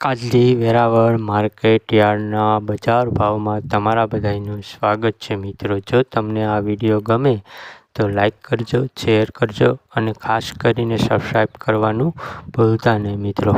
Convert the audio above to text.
Kajli Veraval market યાર્ડના બજાર ભાવમાં તમારા બધાનું સ્વાગત છે મિત્રો. જો તમને આ વીડિયો ગમે તો લાઈક કરજો, શેર કરજો અને ખાસ કરીને સબસ્ક્રાઈબ કરવાનું ભૂલતા નહીં મિત્રો.